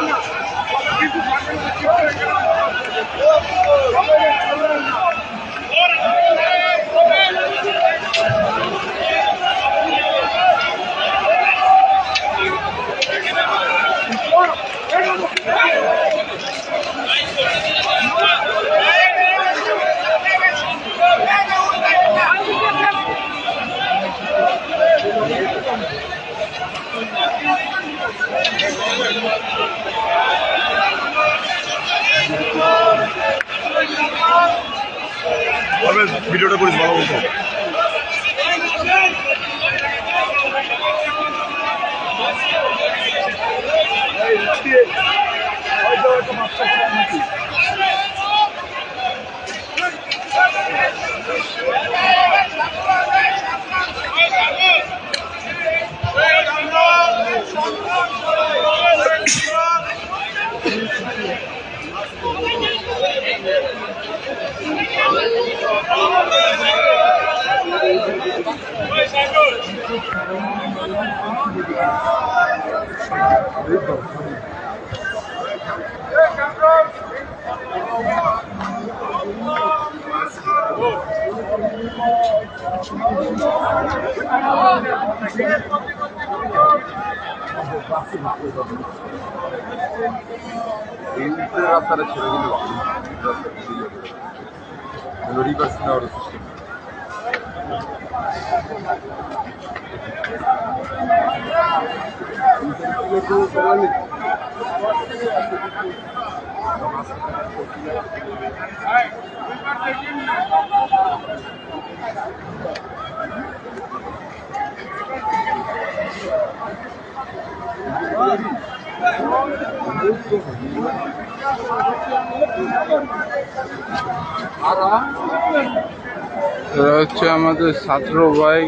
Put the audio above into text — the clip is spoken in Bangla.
Thank you. ভিডিওটা করিস ভালো মতো এই যে রাস্তাটা ছেড়ে দিল। রিভার্স নেওয়ার সিস্টেম Arah. এরা হচ্ছে আমাদের ছাত্র ভাই।